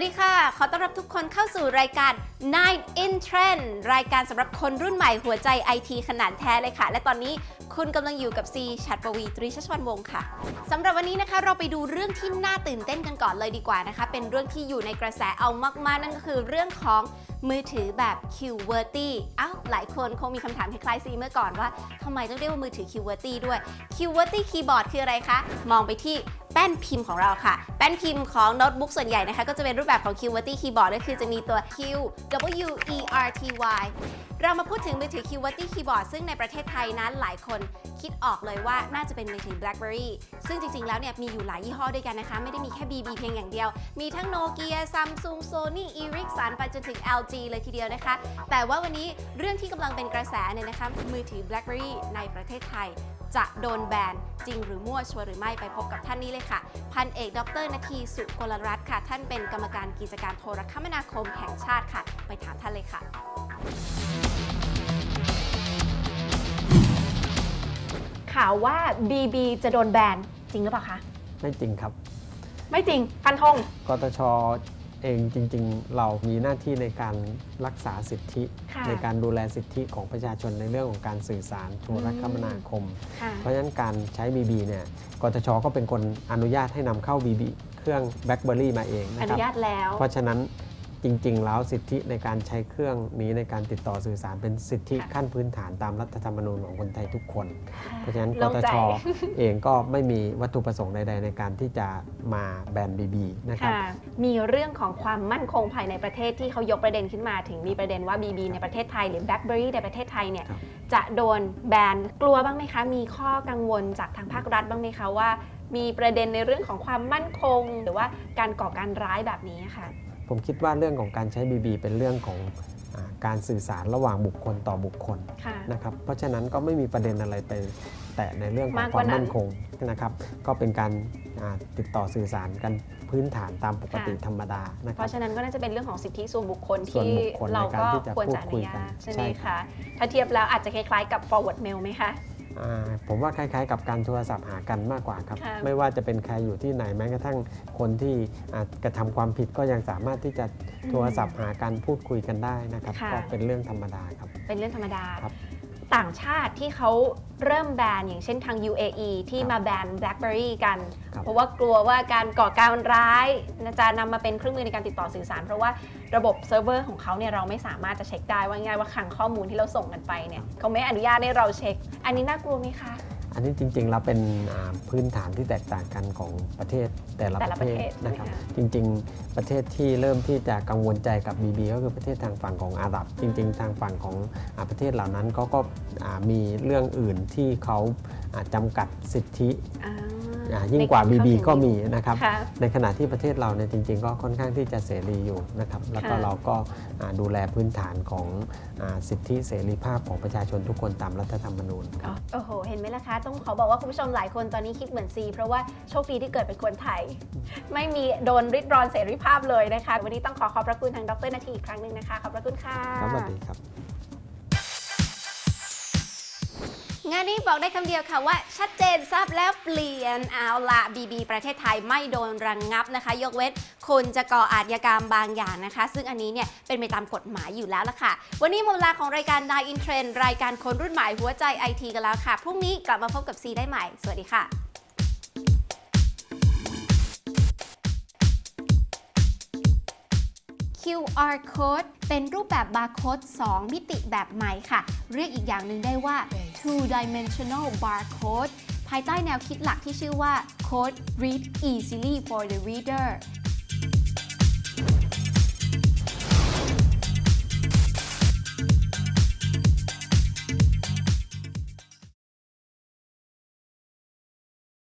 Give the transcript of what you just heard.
วัสดีค่ะ ขอต้อนรับทุกคนเข้าสู่รายการ Nine in Trend รายการสำหรับคนรุ่นใหม่หัวใจไอทีขนาดแท้เลยค่ะ และตอนนี้คุณกำลังอยู่กับซีชัดปวีตรีชัชวันวงศ์ค่ะสำหรับวันนี้นะคะเราไปดูเรื่องที่น่าตื่นเต้นกันก่อนเลยดีกว่านะคะ เป็นเรื่องที่อยู่ในกระแสเอามากๆ นั่นก็คือเรื่องของมือถือแบบ QWERTY อ้าวหลายคนคงมีคำถามคล้ายๆซีเมื่อก่อนว่าทำไมต้องเรียกว่ามือถือ QWERTY ด้วย QWERTY keyboard คืออะไรคะ มองไปที่แป้นพิมพ์ของเราค่ะ แป้นพิมพ์ของโน้ตบุ๊กส่วนใหญ่นะคะ ก็จะเป็นรูปแบบของ QWERTY keyboard ก็คือจะมีตัว Q W E R T Y เรามาพูดถึงมือถือ QWERTY keyboard ซึ่งในประเทศไทยนั้นหลายคนคิดออกเลยว่าน่าจะเป็นมือถือ BlackBerry ซึ่งจริงๆ แล้วเนี่ยมีอยู่หลายยี่ห้อด้วยกันนะคะ ไม่ได้มีแค่ BB เพียงอย่างเดียว มีทั้ง Nokia Samsung Sony Ericsson ไปจนถึง LG เลยทีเดียวนะคะ แต่ว่าวันนี้เรื่องที่กำลังเป็นกระแสเนี่ยนะคะมือถือ BlackBerry ในประเทศไทยจะโดนแบนจริงหรือมั่วชัวร์หรือไม่ไปพบกับท่านนี้เลยค่ะ พันเอกดรนาทีสุกลรัตน์ค่ะ ท่านเป็นกรรมการกิจการโทรคมนาคมแห่งชาติค่ะ ไปถามท่านเลยค่ะ ข่าวว่า BB จะโดนแบนจริงหรือเปล่าคะ ไม่จริงครับ ไม่จริงฟันธงกตชเองจริงๆ เรามีหน้าที่ในการรักษาสิทธิ ค่ะในการดูแลสิทธิของประชาชนในเรื่องของการสื่อสารโทรคมนาคม ค่ะเพราะฉะนั้นการใช้ BB เนี่ยกตชก็เป็นคนอนุญาตให้นำเข้า BB เครื่อง BlackBerry มาเองอนะคนุรับ ญาตแล้ว เพราะฉะนั้น จริง ๆ แล้วสิทธิในการใช้เครื่องนี้ในการติดต่อสื่อสารเป็นสิทธิค่ะขั้นพื้นฐานตามรัฐธรรมนูญของคนไทยทุกคน เพราะฉะนั้นกโล่งตใจชเองก็ไม่มีวัตถุประสงค์ใดๆในการที่จะมาแบน BB นะครับค่ะมีเรื่องของความมั่นคงภายในประเทศที่เขายกประเด็นขึ้นมา ถึงมีประเด็นว่า BB ในประเทศไทยหรือ BlackBerry ในประเทศไทยเนี่ยครับจะโดนแบนกลัวบ้างไหมคะ มีข้อกังวลจากทางภาครัฐบ้างไหมคะว่า มีประเด็นในเรื่องของความมั่นคง หรือว่าการก่อการร้ายแบบนี้ค่ะ ผมคิดว่าเรื่องของการใช้ BB เป็นเรื่องของอาการสื่อสารระหว่างบุคคลต่อบุคคลค่ะนะครับเพราะฉะนั้นก็ไม่มีประเด็นอะไรไปแตะในเรื่องของมากกควาว่ามนั้นมั่นคงนะครับ ก็เป็นการอ่าติดต่อสื่อสารกันพื้นฐานตามปกติค่ะธรรมดานะคเพรับราะฉะนั้นก็น่าจะเป็นเรื่องของสิทธิส่วนบุคคลส่วนที่บุคคลเราในการก็ที่จะควรพูดจะอคุนุยญากันตใช่ไหมใช่ครัคะบถ้าเทียบแล้วอาจจะคล้ายๆกับ forward mail ไหมคะอ่า ผมว่าคล้ายๆ กับการโทรศัพท์หากันมากกว่าครับค่ะไม่ว่าจะเป็นใครอยู่ที่ไหนแม้กระทั่งคนที่อ่ากระทำความผิดก็ยังสามารถที่จะโทรศัพท์หากันพูดคุยกันได้นะครับค่ะก็เป็นเรื่องธรรมดาครับ เป็นเรื่องธรรมดาครับ ต่างชาติที่เขาเริ่มแบนอย่างเช่นทาง UAE ที่ครับมาแบน BlackBerry กัน ครับ เพราะว่ากลัวว่าการก่อการร้ายจะนำมาเป็นเครื่องมือในการติดต่อสื่อสาร เพราะว่าระบบเซิร์ฟเวอร์ของเขาเนี่ยเราไม่สามารถจะเช็คได้ว่าง่ายว่าคลังข้อมูลที่เราส่งกันไปเนี่ยเขาไม่อนุญาตให้เราเช็ค อันนี้น่ากลัวไหมคะ อันนี้จริงๆแล้วเป็นอ่าพื้นฐานที่แตกต่างกันของประเทศแต่ละแต่ปละระประเทเทศศนะครับใช่ไหมคะจริง ๆ ประเทศที่เริ่มที่จะกังวลใจกับ BB ก็คือประเทศทางฝั่งของอาหรับ จริง ๆ ทางฝั่งของอาประเทศเหล่านั้นก็ก็อ่ามีเรื่องอื่นที่เขาอ่าจำกัดสิทธิอ่าอ่า ยิ่งกว่าใน BB เข้าถึงก็มีนะครับค่ะในขณะที่ประเทศเราเนี่ยจริง ๆ ก็ค่อนข้างที่จะเสรีอยู่นะครับ แล้วก็ค่ะเราก็อ่าดูแลพื้นฐานของอาสิทธิเสรีภาพของประชาชนทุกคนตามรัฐธรรมนูญครับโอ้โห เห็นไหมล่ะคะ ต้องขอบอกว่าคุณผู้ชมหลายคนตอนนี้คิดเหมือนซี เพราะว่าโชคดีที่เกิดเป็นคนไทย ไม่มีโดนริดรอนเสรีภาพเลยนะคะ วันนี้ต้องขอขอบพระคุณทางดรนาทีอีกครั้งหนึ่งนะคะ ขอบพระคุณค่ะครับสวัสดีครับ งานนี้บอกได้คำเดียวค่ะว่าชัดเจนทราบแล้วเปลี่ยนเอาละบีบีประเทศไทยไม่โดนรังงับนะคะ ยกเว้นคุณจะก่ออาชญากรรมบางอย่างนะคะ ซึ่งอันนี้เนี่ยเป็นไปตามกฎหมายอยู่แล้วละค่ะ วันนี้หมดเวลาของรายการ Nine in Trend รายการคนรุ่นใหม่หัวใจไอทีกันแล้วค่ะ พรุ่งนี้กลับมาพบกับซีได้ใหม่ สวัสดีค่ะ QR code เป็นรูปแบบบาร์โค้ด2 มิติแบบใหม่ค่ะ เรียกอีกอย่างหนึ่งได้ว่า two dimensional barcode ภายใต้แนวคิดหลักที่ชื่อว่า code read easily for the reader